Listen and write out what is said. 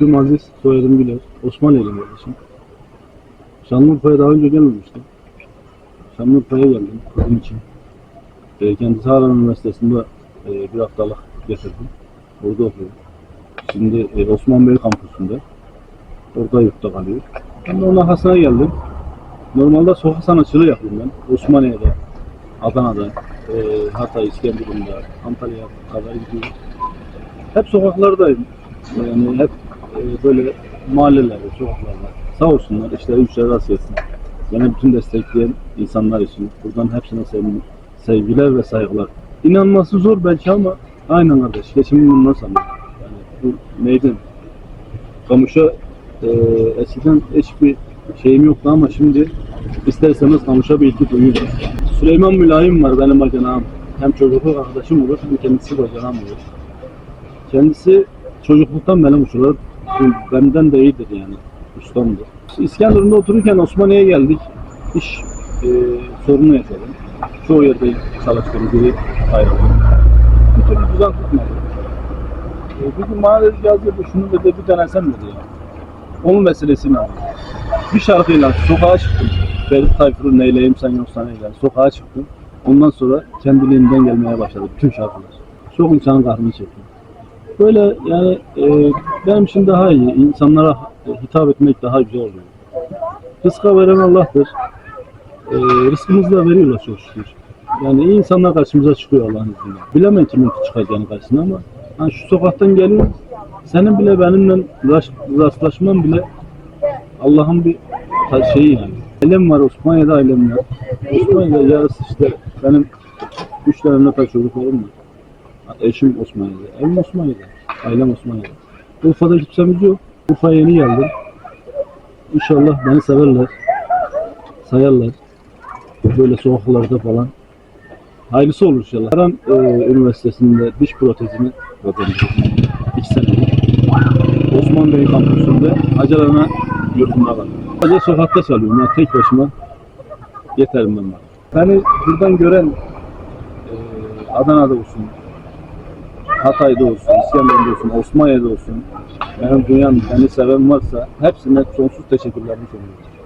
İsmim Aziz, soyadım Güler. Osmanlı'lıyım kardeşim. Şanlıurfa'ya daha önce gelmemiştim. Şanlıurfa'ya geldim kızım için. E, kendisi Harran Üniversitesi'nde e, bir haftalık getirdim. Orada okuyorum. Şimdi e, Osman Bey kampüsünde. Orada yurtta kalıyor. Ben de onun arkasına geldim. Normalde sokak sanatçılığı yapıyorum ben. Osmaniye'de, Adana'da, e, Hatay, İskenderun'da, Antalya'ya kadar gidiyorum. Hep sokaklardayım. Yani hep e, böyle mahallelerde, sokaklarda. Sağ olsunlar işte üçler rast. Beni bütün destekleyen insanlar için. Buradan hepsine sevgi, sevgiler ve saygılar. İnanması zor belki ama aynen kardeş. Geçimim bundan sanırım. Yani bu neydi? Kamış'a e, eskiden hiçbir şeyim yoktu ama şimdi ister istemez kamışa bir ilgi duyuyorum. Süleyman Mülayim var benim bacanağım. Hem çocukluk arkadaşım olur hem kendisi bacanağım olur. Kendisi çocukluktan benim uçurlar. Benden de iyidir yani. Ustamdır. İskenderun'da otururken Osmaniye'ye geldik. İş e, sorunu yaşadım. Çoğu yerde çalıştım. Biri ayrıldı. Bir türlü düzen tutmadı. E, bir gün bana dedi ki "Yazgır, şunu dedi bir denesem dedi ya. Onun meselesini aldım. Bir şarkıyla sokağa çıktım. Ferit Tayfur'un Neyleyim Sen Yoksan Eylem. Sokağa çıktım. Ondan sonra kendiliğinden gelmeye başladı bütün şarkılar. Çok insanın kahrını çektim. Böyle yani e, benim için daha iyi. İnsanlara hitap etmek daha güzel oluyor. Rızka veren Allah'tır. E, rızkımızı da veriyorlar çok şükür. Yani iyi insanlar karşımıza çıkıyor Allah'ın izniyle. Bilemem kimin çıkacağını karşısına ama hani şu sokaktan geliyor. Senin bile benimle rast- rastlaşman bile Allah'ın bir şeyi yani. Ailem var, Osmaniye'de ailem var. Osmaniye'de yarısı işte benim üç tane çocuklarım var. Eşim Osmaniye'de, evim Osmaniye'de, ailem Osmaniye'de. Urfa'da kimsemiz yok. Urfa'ya yeni geldim. İnşallah beni severler, sayarlar. Böyle sokaklarda falan. Hayırlısı olur inşallah. Haran e, Üniversitesi'nde diş protezini kazandım. İki senelik. Osman Bey kampüsünde Hacalana yurdunda kaldım. Sadece sokakta çalıyorum. Yani tek başıma yeterim ben bana. Beni buradan gören e, Adana'da olsun, Hatay'da olsun, İskenderun'da olsun, Osmaniye'de olsun, benim dünyam beni seven varsa hepsine sonsuz teşekkürlerimi sunuyorum.